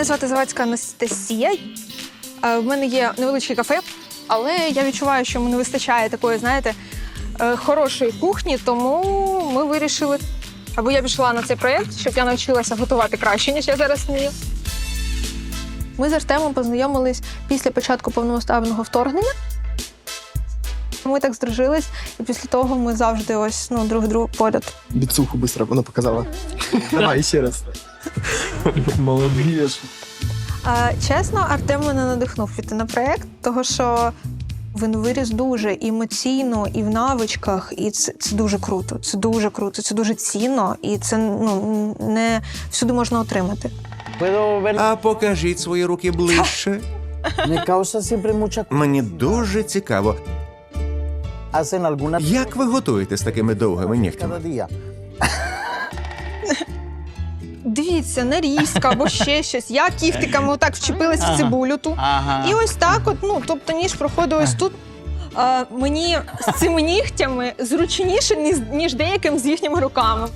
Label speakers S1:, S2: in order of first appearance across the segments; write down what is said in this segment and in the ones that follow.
S1: Мене звати Завадська Анастасія. Е, В мене є невеличке кафе, але я відчуваю, що мені не вистачає такої, знаєте, е, хорошої кухні, тому ми вирішили, аби я пішла на цей проєкт, щоб я навчилася готувати краще, ніж я зараз вмію. Ми з Артемом познайомились після початку повномасштабного вторгнення. Ми так здружились, і після того ми завжди ось ну, друг другу поряд.
S2: Бицуху быстро вона показала. Давай ще раз. Молодець.
S1: А, чесно, Артем мене надихнув піти на проєкт, того що він виріс дуже емоційно, і в навичках, і це, це дуже круто. Це дуже круто, це дуже цінно, і це ну не всюди можна отримати.
S3: А покажіть свої руки ближче. Мені дуже цікаво, як ви готуєте з такими довгими нігтями?
S1: Дивіться, нарізка або ще щось. Я кіхтиками отак вчепилась в цибулю ту.
S4: Ага.
S1: І ось так, от, ну тобто ніж проходить ось тут. А, мені з цими нігтями зручніше, ніж, ніж деяким з їхніми руками.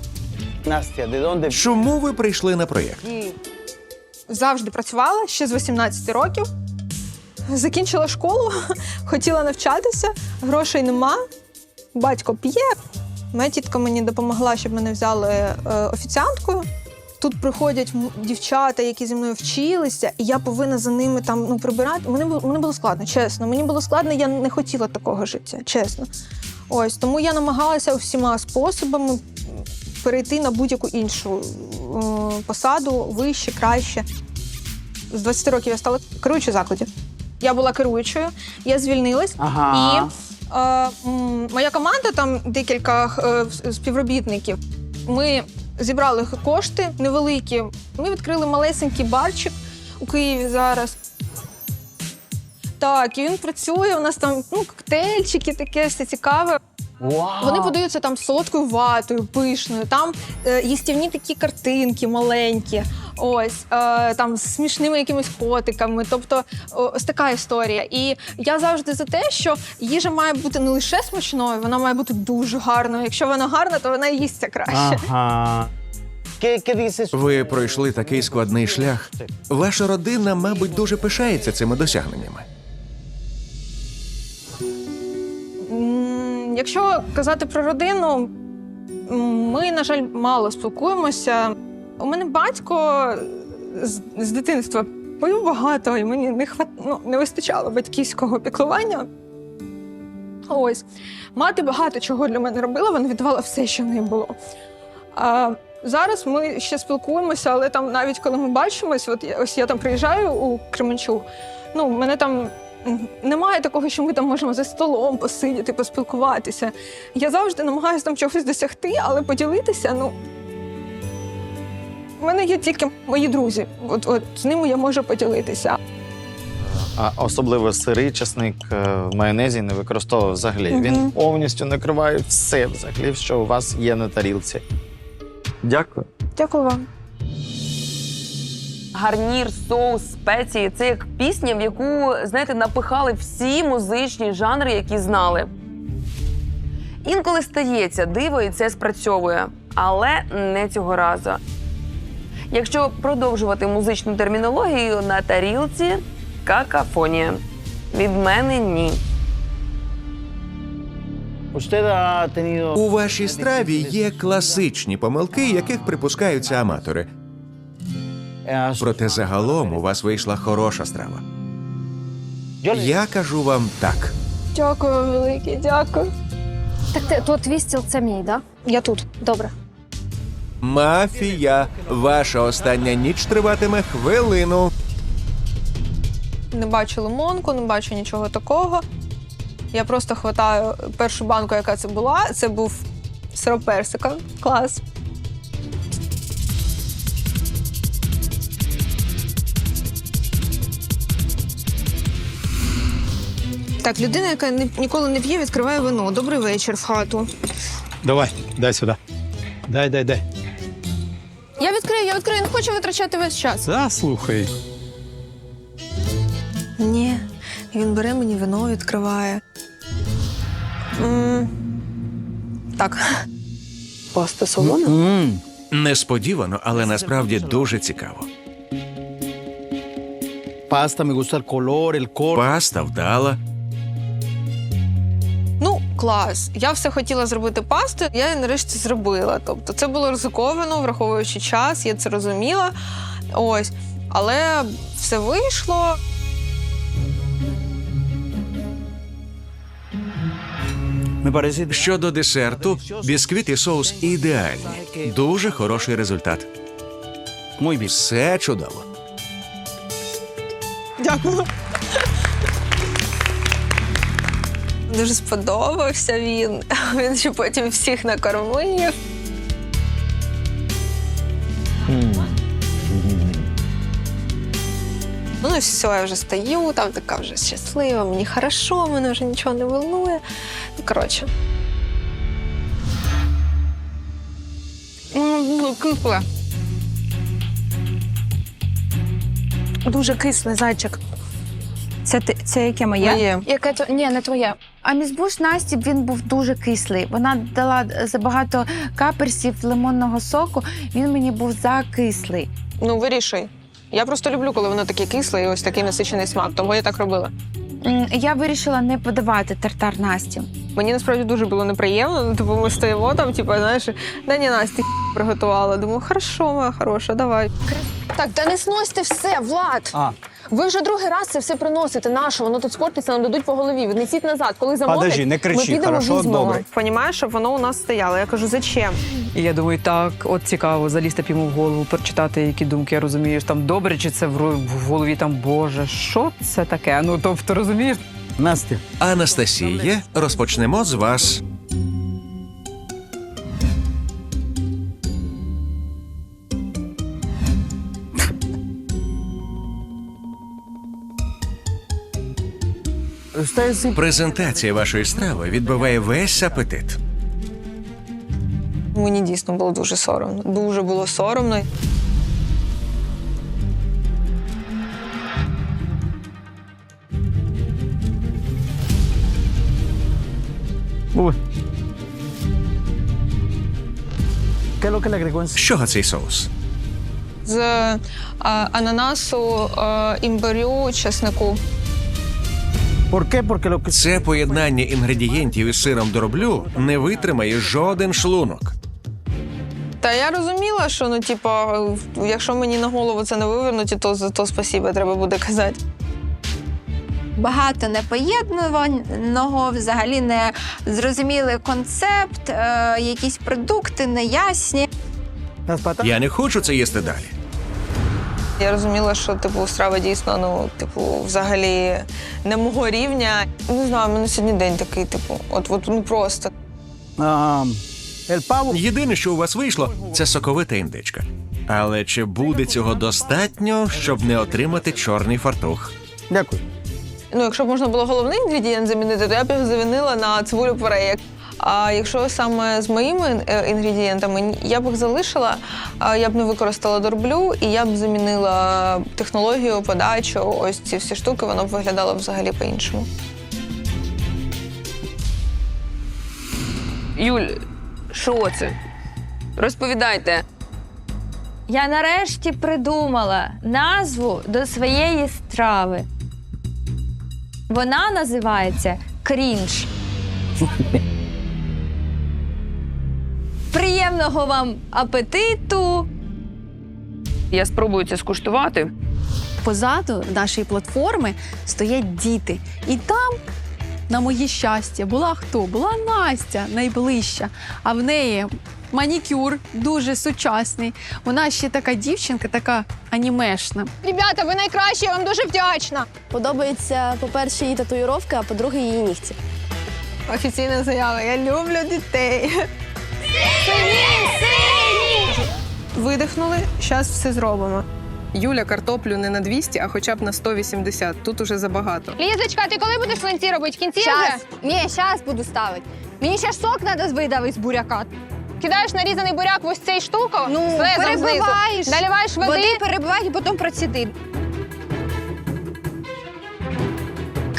S4: Настя, ¿de dónde?
S3: Чому ви прийшли на проєкт?
S1: завжди працювала ще з 18 років. Закінчила школу, хотіла навчатися, грошей нема. Батько п'є. Моя тітка мені допомогла, щоб мене взяли е, офіціанткою. Тут приходять дівчата, які зі мною вчилися, і я повинна за ними там ну, прибирати. Мені було, мені було складно, чесно. Мені було складно, я не хотіла такого життя, чесно. Ось тому я намагалася всіма способами перейти на будь-яку іншу е, посаду, вище, краще. З 20 років я стала керуючою закладів. Я була керуючою, я звільнилась,
S4: Ага.
S1: і е, моя команда, там декілька е, співробітників. Ми зібрали кошти невеликі. Ми відкрили малесенький барчик у Києві зараз. Так, і він працює. У нас там ну, коктейльчики, таке все цікаве.
S4: Wow.
S1: Вони подаються там з солодкою ватою, пишною. Там е, їстівні такі картинки маленькі, ось е, там з смішними якимись котиками. Тобто, ось така історія. І я завжди за те, що їжа має бути не лише смачною, вона має бути дуже гарною. Якщо вона гарна, то вона їсться краще.
S4: Ага.
S3: Ви пройшли такий складний шлях. Ваша родина, мабуть, дуже пишається цими досягненнями.
S1: М, Якщо казати про родину, ми, на жаль, мало спілкуємося. У мене батько з, з дитинства пив багато, і мені не хват... ну, не вистачало батьківського піклування. Ось. Мати багато чого для мене робила, вона віддавала все, що в неї було. А зараз ми ще спілкуємося, але там навіть коли ми бачимось, от я- ось я там приїжджаю у Кременчук, ну, мене там немає такого, що ми там можемо за столом посидіти, поспілкуватися. Я завжди намагаюся там чогось досягти, але поділитися, ну. У мене є тільки мої друзі. От, от з ними я можу поділитися.
S5: А особливо сирий часник е, в майонезі не використовував взагалі.
S1: Мгм.
S5: Він повністю накриває все взагалі, що у вас є на тарілці. Дякую.
S1: Дякую вам.
S6: гарнір, соус, спеції це як пісня, в яку, знаєте, напихали всі музичні жанри, які знали. Інколи стається диво, і це спрацьовує, але не цього разу. Якщо продовжувати музичну термінологію на тарілці какафонія. Від мене ні.
S3: У вашій страві є класичні помилки, яких припускаються аматори. Проте загалом у вас вийшла хороша страва. Я кажу вам так.
S1: Дякую вам велике, дякую.
S7: Так ти, то твій стіл це мій, да?
S1: Я тут.
S7: Добре.
S3: Мафія, ваша остання ніч триватиме хвилину.
S1: Не бачу лимонку, не бачу нічого такого. Я просто хватаю першу банку, яка це була. Це був сироп персика. Клас. Так, людина, яка ні- ніколи не п'є, відкриває вино. Добрий вечір в хату.
S8: Давай, дай сюди. Дай, дай, дай.
S1: Я відкрию, не хочу витрачати весь час.
S8: Заслухай.
S1: Ні, він бере мені вино, відкриває. м Так. Паста солона?
S4: Mm.
S3: Несподівано, але насправді дуже цікаво.
S8: pasta, me gusta el color, el color.
S3: Паста вдала.
S1: Клас. Я все хотіла зробити пасту, я її нарешті зробила. Тобто, це було ризиковано, враховуючи час, я це розуміла. Ось. Але все вийшло.
S3: Щодо десерту, бісквіт і соус ідеальні. Дуже хороший результат. Все чудово.
S1: Дякую. Дуже сподобався він. Він ще потім всіх накормив. Ну, і все, я вже стою, там така вже щаслива, мені хорошо, мене вже нічого не волнує. Ну, коротше.
S6: Ну, Кисле.
S9: Дуже кислий зайчик. Це, ти- це яке моє?
S1: Моє.
S9: Яке то ні, не твоє. А мізбуш Насті він був дуже кислий. Вона дала забагато каперсів лимонного соку. Він мені був закислий.
S1: Ну, вирішуй. Я просто люблю, коли воно таке кисле і ось такий насичений смак, тому я так робила.
S9: М, Я вирішила не подавати тартар Насті.
S1: Мені насправді дуже було неприємно. Ну, типу, ми стоїмо там, типу, знаєш, да ні, Настя приготувала. Думаю, хорошо, моя хороша, давай.
S10: Так, та не сносьте все, Влад.
S8: А.
S10: Ви вже другий раз це все приносите. Наше, воно тут скотиться, нам дадуть по голові. Віднесіть назад. Коли замовлять,
S8: Подожди, не кричи,
S10: ми підемо
S8: хорошо,
S10: візьмемо.
S8: добре.
S1: Понімаєш, щоб воно у нас стояло. Я кажу, зачем?
S11: І я думаю, так, от цікаво, залізти б йому в голову, прочитати, які думки розумієш, там добре, чи це в ро- в голові там Боже, що це таке? Ну тобто розумієш,
S8: Настя,
S3: Анастасія, розпочнемо з вас. Презентація вашої страви відбиває весь апетит.
S1: Мені дійсно було дуже соромно. Дуже було соромно.
S4: Uy. ¿Qué es lo que le agregó en
S3: З чого цей соус?
S1: З а, ананасу, а, імбирю, чеснику.
S3: Це поєднання інгредієнтів із сиром дроблю не витримає жоден шлунок.
S1: Та я розуміла, що ну, типа, якщо мені на голову це не вивернуть, то за то спасіба треба буде казати.
S7: Багато непоєднуваного, взагалі не зрозумілий концепт, е, якісь продукти неясні.
S3: Я не хочу це їсти далі.
S1: Я розуміла, що типу страва дійсно, ну, типу, взагалі не мого рівня. Не знаю, в мене сьогодні день такий, типу, от, от ну просто.
S3: Єдине, що у вас вийшло, це соковита індичка. Але чи буде цього достатньо, щоб не отримати чорний фартух?
S4: Дякую.
S1: Ну, якщо б можна було головний інгредієнт замінити, то я б його замінила на цибулю порей. А якщо саме з моїми е, інгредієнтами, я б їх залишила, я б не використала дорблю, і я б замінила технологію, подачу, ось ці всі штуки, воно б виглядало взагалі по-іншому.
S6: Юль, що це? Розповідайте.
S9: Я нарешті придумала назву до своєї страви. Вона називається крінж. Приємного вам апетиту!
S6: Я спробую це скуштувати.
S10: Позаду нашої платформи стоять діти. І там, на моє щастя, була хто? Була Настя найближча. А в неї манікюр дуже сучасний. Вона ще така дівчинка, така анімешна.
S1: Ребята, ви найкращі, я вам дуже вдячна.
S10: Подобається, по-перше, її татуїровка, а по-друге, її нігті.
S1: Офіційна заява. Я люблю дітей. Видихнули, зараз все зробимо.
S11: Юля картоплю не на 200, а хоча б на 180. Тут уже забагато.
S10: Лізочка, ти коли будеш ланці робити? В кінці Щас. Ні, зараз буду ставити. Мені ще сок треба видавити з буряка.
S1: Кидаєш нарізаний буряк в ось цей штуку,
S10: Ну, перебиваєш.
S1: знизу, наливаєш води.
S10: Води перебиваєш і потім процеди.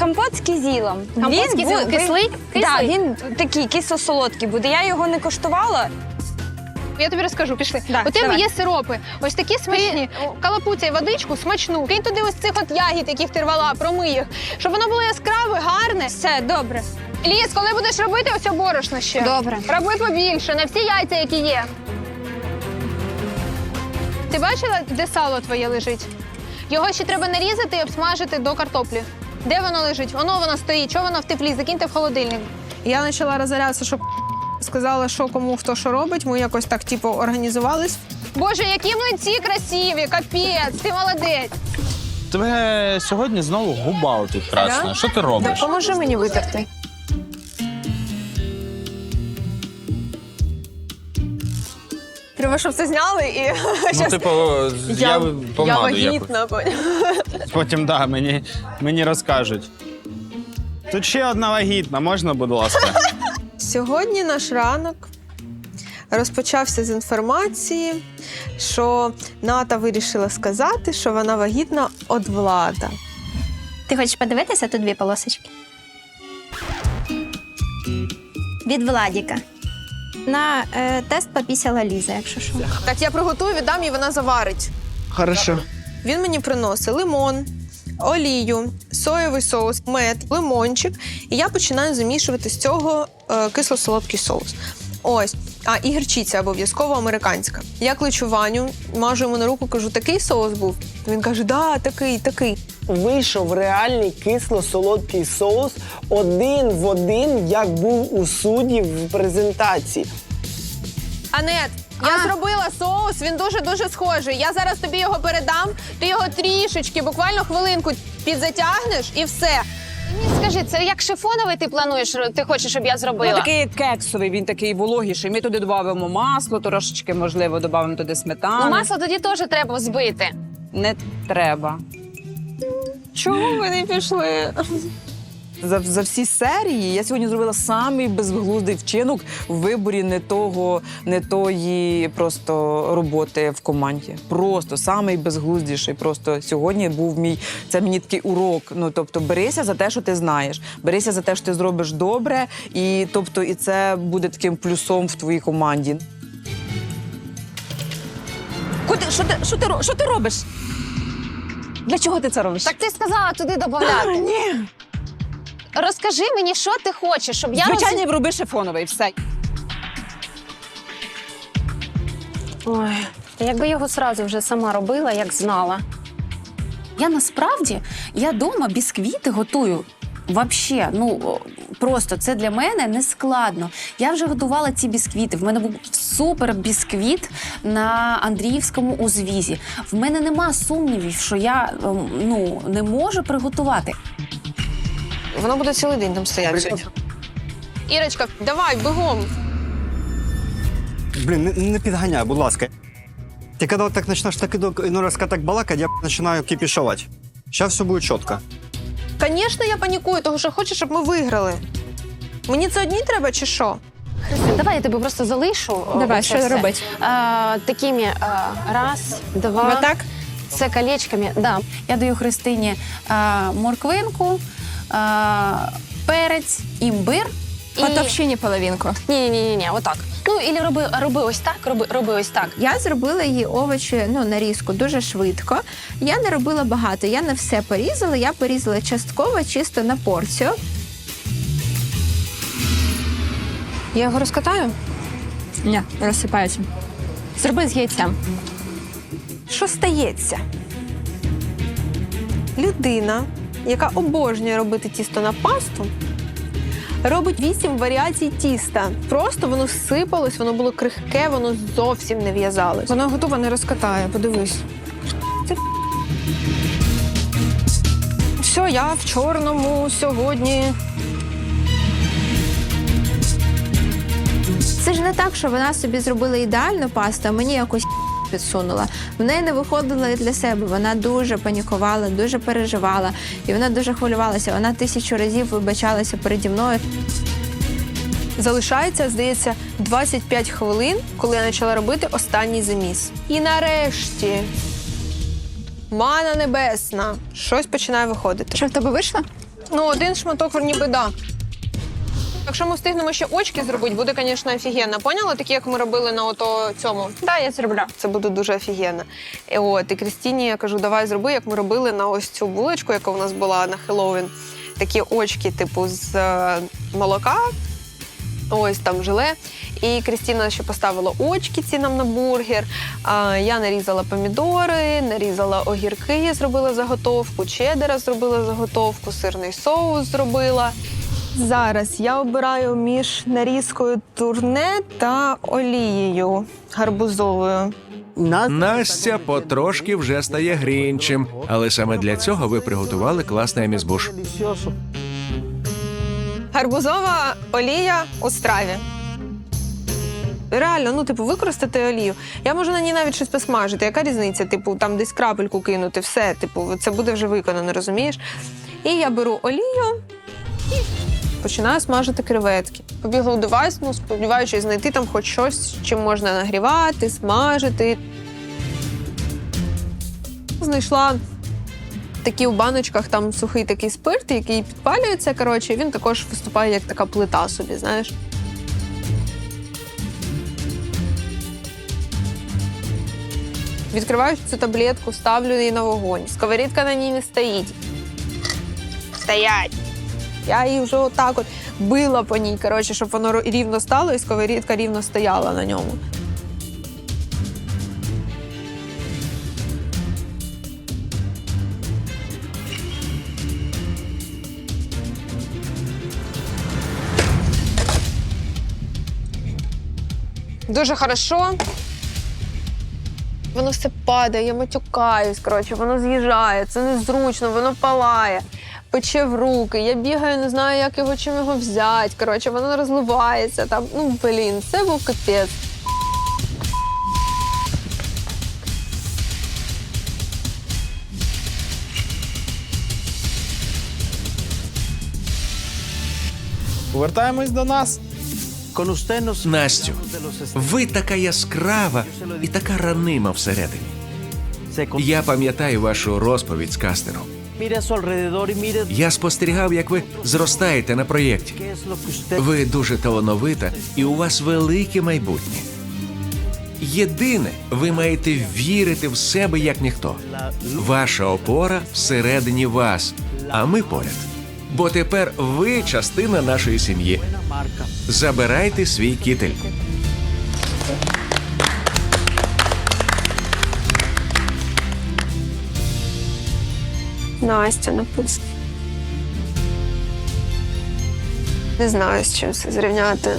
S9: Компот з кізілом.
S10: Компот з кізілом. Кислий?
S9: Так,
S10: Кислий?
S9: він такий кисло-солодкий буде. Я його не коштувала.
S1: Я тобі розкажу, пішли.
S10: Да,
S1: У тебе
S10: давай.
S1: є сиропи, ось такі смачні. Калапуця і водичку смачну. Кинь туди ось цих от ягід, яких ти рвала, промий їх, щоб воно було яскраве, гарне.
S7: Все, добре.
S1: Ліс, коли будеш робити ось борошно ще.
S7: Добре.
S1: Роби побільше, на всі яйця, які є. Ти бачила, де сало твоє лежить? Його ще треба нарізати і обсмажити до картоплі. Де воно лежить? Воно воно стоїть. Чого воно в теплі? Закиньте в холодильник. Я почала розорятися, щоб сказала, що кому хто що робить. Ми якось так, типу, організувались. Боже, які млинці красиві! Капець, ти молодець.
S5: Тебе сьогодні знову губа тут красна. Що ти робиш?
S1: Допоможи мені витерти. Треба, щоб це зняли і
S5: Ну, типу, я,
S1: я
S5: помаду якось.
S1: вагітна. поняла.
S5: Потім да, мені, мені розкажуть. Тут ще одна вагітна, можна, будь ласка.
S1: Сьогодні наш ранок розпочався з інформації, що Ната вирішила сказати, що вона вагітна від влада.
S7: Ти хочеш подивитися тут дві полосочки? Від Владіка. На е, тест попісяла Ліза, якщо що.
S1: Так, я приготую, віддам і вона заварить.
S2: Хорошо.
S1: Він мені приносить лимон, олію, соєвий соус, мед, лимончик. І я починаю замішувати з цього е, кисло-солодкий соус. Ось. А і гірчиця обов'язково американська. Я кличу Ваню, мажу йому на руку, кажу, такий соус був. Він каже, да, такий, такий.
S12: Вийшов реальний кисло-солодкий соус один в один, як був у суді в презентації.
S1: Анет, я зробила соус, він дуже-дуже схожий. Я зараз тобі його передам, ти його трішечки, буквально хвилинку підзатягнеш і все.
S13: Скажи, це як шифоновий ти плануєш, ти хочеш, щоб я зробила?
S11: Ну, такий кексовий, він такий вологіший. Ми туди додамо масло, трошечки, можливо, додамо туди сметану.
S13: Ну, масло тоді теж треба збити.
S11: Не треба.
S1: Чому ви не пішли?
S11: За, за всі серії я сьогодні зробила самий безглуздий вчинок в виборі не того, не тої просто роботи в команді. Просто самий безглуздіший. Просто сьогодні був мій це мені такий урок. Ну тобто, берися за те, що ти знаєш, берися за те, що ти зробиш добре, і тобто, і це буде таким плюсом в твоїй команді. Куди що ти що ти що ти робиш? Для чого ти це робиш?
S13: Так ти сказала туди додати.
S11: Ні.
S13: Розкажи мені, що ти хочеш, щоб я
S11: Звичайно,
S13: роз...
S11: роби шифоновий, все.
S13: Ой, та якби його сразу вже сама робила, як знала.
S14: Я насправді я дома бісквіти готую. Вообще, ну просто це для мене не складно. Я вже готувала ці бісквіти. В мене був супер бісквіт на Андріївському узвізі. В мене нема сумнівів, що я ем, ну не можу приготувати.
S1: Воно буде цілий день там стояти. Ірочка, давай, бігом.
S8: Блін, не, не підганяй, будь ласка. Ти коли так почнеш так іну раз так балакати, я починаю кипішувати. Зараз все буде чітко.
S1: Звісно, я панікую, тому що хочу, щоб ми виграли. Мені це одні треба чи що?
S13: Давай я тебе просто залишу.
S7: Давай, що
S13: все.
S7: робить?
S13: А, такими а, раз, два.
S7: Отак?
S13: Це колечками. Да.
S14: Я даю Христині а, морквинку, перець, імбир.
S13: І-
S7: По товщині половинку.
S13: Ні, ні, ні, ні, отак. Ну, і роби, роби ось так, роби, роби ось так.
S7: Я зробила її овочі ну, нарізку дуже швидко. Я не робила багато. Я не все порізала. Я порізала частково, чисто на порцію.
S1: Я його розкатаю?
S7: Ні, розсипається. Зроби з яйцем.
S1: Що стається? Людина, яка обожнює робити тісто на пасту, робить вісім варіацій тіста. Просто воно сипалось, воно було крихке, воно зовсім не в'язалось. Воно готове не розкатає, подивись. Це... Все, я в чорному сьогодні.
S7: Це ж не так, що вона собі зробила ідеальну пасту, а мені якось підсунула. В неї не виходило і для себе. Вона дуже панікувала, дуже переживала, і вона дуже хвилювалася. Вона тисячу разів вибачалася переді мною.
S1: Залишається, здається, 25 хвилин, коли я почала робити останній заміс. І нарешті. Мана небесна. Щось починає виходити.
S7: Що в тебе вийшло?
S1: Ну, один шматок ніби да. Якщо ми встигнемо ще очки зробити, буде, звісно, офігенно. Поняла? Такі, як ми робили на ото цьому.
S13: Да, я зроблю.
S1: Це буде дуже офігенно. І от, і Крістіні я кажу, давай зроби, як ми робили на ось цю булочку, яка у нас була на Хеллоуін. Такі очки, типу, з е, молока. Ось там желе. І Крістіна ще поставила очки ці нам на бургер. А, я нарізала помідори, нарізала огірки, зробила заготовку, чедера зробила заготовку, сирний соус зробила. Зараз я обираю між нарізкою турне та олією гарбузовою.
S3: Настя потрошки вже стає грінчем, але саме для цього ви приготували класний амізбуш.
S1: Гарбузова олія у страві. Реально, ну, типу, використати олію. Я можу на ній навіть щось посмажити. Яка різниця? Типу, там десь крапельку кинути, все, типу, це буде вже виконано, розумієш? І я беру олію починаю смажити креветки. Побігла у девайс, ну, сподіваючись знайти там хоч щось, чим можна нагрівати, смажити. Знайшла такі у баночках там сухий такий спирт, який підпалюється. Коротше, він також виступає як така плита собі, знаєш. Відкриваю цю таблетку, ставлю її на вогонь. Сковорідка на ній не стоїть. Стоять! Я її вже отак от била по ній, коротше, щоб воно рівно стало, і сковорідка рівно стояла на ньому. Дуже хорошо. Воно все падає, я матюкаюсь, коротше, воно з'їжджає, це незручно, воно палає, пече в руки. Я бігаю, не знаю, як його чим його взяти. Коротше, воно розливається. Там, ну блін, це був капець.
S5: Повертаємось до нас.
S3: Настю, ви така яскрава і така ранима всередині. Я пам'ятаю вашу розповідь з кастером. Я спостерігав, як ви зростаєте на проєкті. Ви дуже талановита і у вас велике майбутнє. Єдине, ви маєте вірити в себе як ніхто. Ваша опора всередині вас, а ми поряд. Бо тепер ви частина нашої сім'ї. Забирайте свій кітель.
S1: Настя написано. Не знаю, з чим це зрівняти.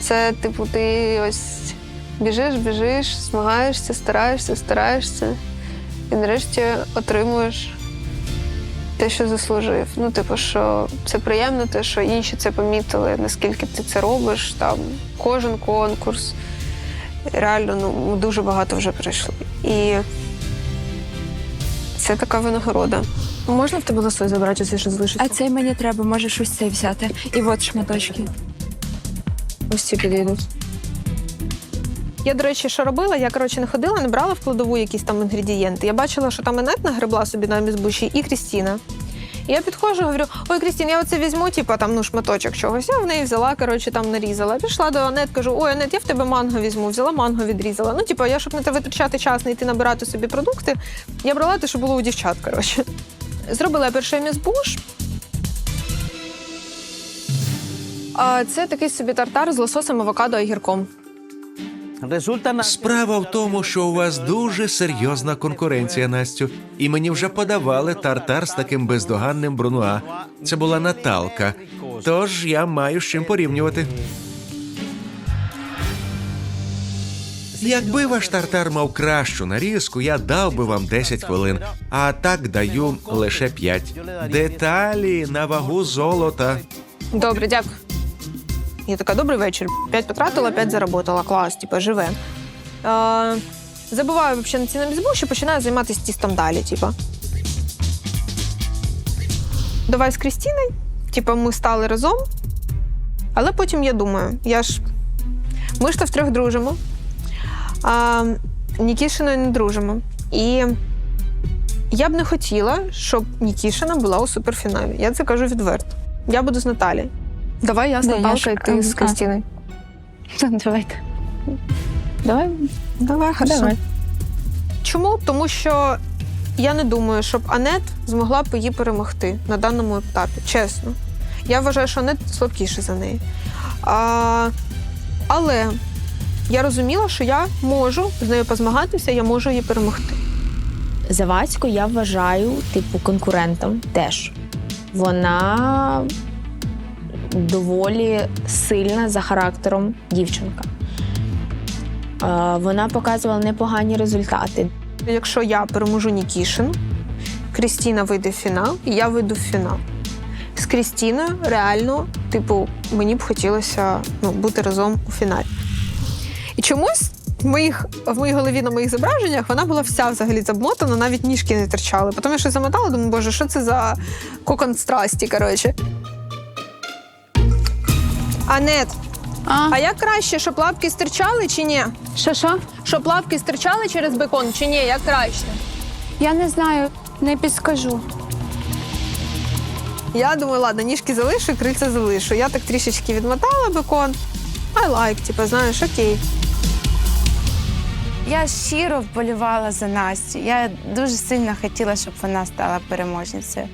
S1: Це, типу, ти ось біжиш, біжиш, змагаєшся, стараєшся, стараєшся, і нарешті отримуєш те, що заслужив. Ну, типу, що це приємно, те, що інші це помітили, наскільки ти це робиш. Там кожен конкурс. Реально, ну, дуже багато вже пройшли. І це така винагорода. Можна в тебе лосось забрати, це що залишиться?
S7: А цей мені треба, може щось цей взяти. І от шматочки.
S1: Ось ці підійдуть. Я, до речі, що робила? Я коротше не ходила, не брала в кладову якісь там інгредієнти. Я бачила, що там Енет нагребла собі на мізбуші і Крістіна. Я підходжу, говорю: ой, Крістін, я оце візьму, типу, там ну шматочок чогось. Я в неї взяла, коротше, там нарізала. Пішла до Анет, кажу, ой, Анет, я в тебе манго візьму, взяла манго, відрізала. Ну, типу, я щоб не витрачати час, не йти набирати собі продукти, я брала те, що було у дівчат. Коротше. Зробила перший мізбуш. Це такий собі тартар з лососем, авокадо і гірком.
S3: Справа в тому, що у вас дуже серйозна конкуренція, Настю. І мені вже подавали тартар з таким бездоганним брунуа. Це була Наталка. Тож я маю з чим порівнювати. Якби ваш тартар мав кращу нарізку, я дав би вам 10 хвилин, а так даю лише 5. Деталі на вагу золота.
S1: Добре, дякую. Я така, добрий вечір. П'ять потратила, п'ять заработала. Клас, типу, живе. Е, забуваю взагалі на ці намізбуш і починаю займатися тістом далі. Типу. Давай з Крістіною. Типу, ми стали разом. Але потім я думаю, я ж. Ми ж то втрьох дружимо. А Нікішиною не дружимо. І я б не хотіла, щоб Нікішина була у суперфіналі. Я це кажу відверто. Я буду з Наталі. Давай я з Наталкою, ти з. Кристиною.
S10: Давайте. Давай.
S1: Давай, хорошо.
S10: Давай.
S1: Чому? Тому що я не думаю, щоб Анет змогла б її перемогти на даному етапі. Чесно. Я вважаю, що Анет слабкіша за неї. А, але я розуміла, що я можу з нею позмагатися, я можу її перемогти.
S7: Завадську я вважаю, типу, конкурентом теж. Вона доволі сильна за характером дівчинка. Вона показувала непогані результати.
S1: Якщо я переможу Нікішину, Крістіна вийде в фінал, і я вийду в фінал. З Крістіною реально, типу, мені б хотілося ну, бути разом у фіналі. І чомусь в, моїх, в моїй голові на моїх зображеннях вона була вся взагалі замотана, навіть ніжки не торчали. Потім я щось замотала, думаю, боже, що це за кокон страсті, коротше. Анет,
S10: А,
S1: а як краще, щоб лапки стирчали чи ні?
S10: що що?
S1: Щоб лапки стирчали через бекон чи ні? Як краще?
S10: Я не знаю, не підскажу.
S1: Я думаю, ладно, ніжки залишу, крильця залишу. Я так трішечки відмотала бекон. I like, типу, знаєш, окей.
S15: Я щиро вболівала за Настю. Я дуже сильно хотіла, щоб вона стала переможницею.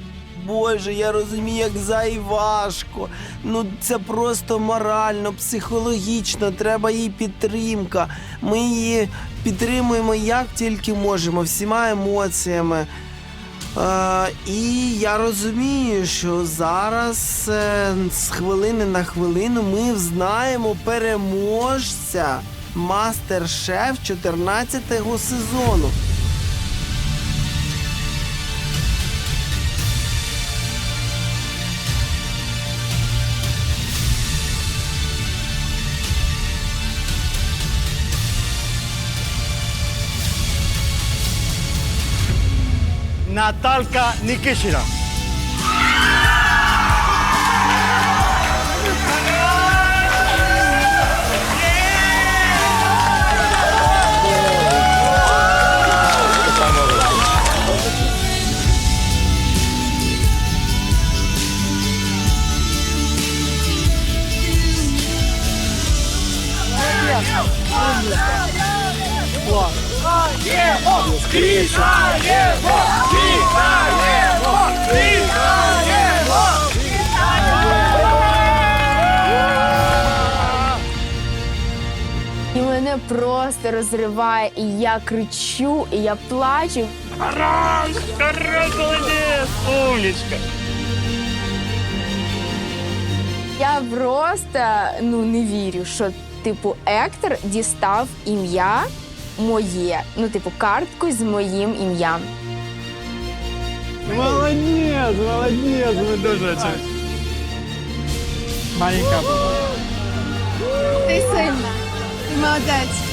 S12: Боже, я розумію, як зай важко. Ну це просто морально, психологічно, треба їй підтримка. Ми її підтримуємо як тільки можемо, всіма емоціями. Е, і я розумію, що зараз е, з хвилини на хвилину ми взнаємо переможця мастер-шеф 14-го сезону.
S8: Наталка Никишина.
S7: Розриває, і я кричу, і я плачу. Я просто ну не вірю, що типу Ектор дістав ім'я моє, ну, типу, картку з моїм ім'ям.
S8: Молодец, молодец, мы дуже Маленька.
S10: Ти сильна. Ти молодець.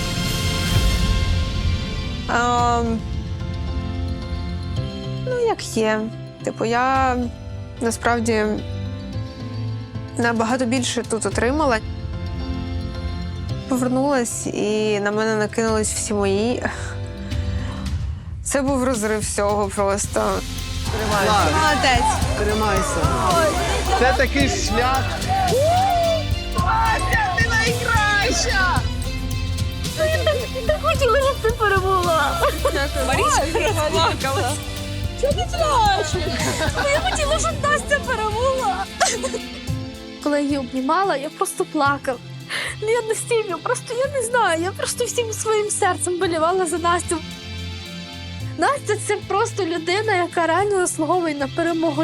S1: Ем, ну, як є. Типу, я насправді набагато більше тут отримала. Повернулась і на мене накинулись всі мої. Це був розрив всього просто.
S10: Молодець.
S16: Тримайся. Це такий шлях.
S7: Я
S1: Марічка.
S7: Чого ти плачеш? Я хотіла, щоб Настя перемогла.
S17: Коли я її обнімала, я просто плакала. Ну, я настільки, просто я не знаю, я просто всім своїм серцем болівала за Настю. Настя це просто людина, яка реально заслуговує на перемогу.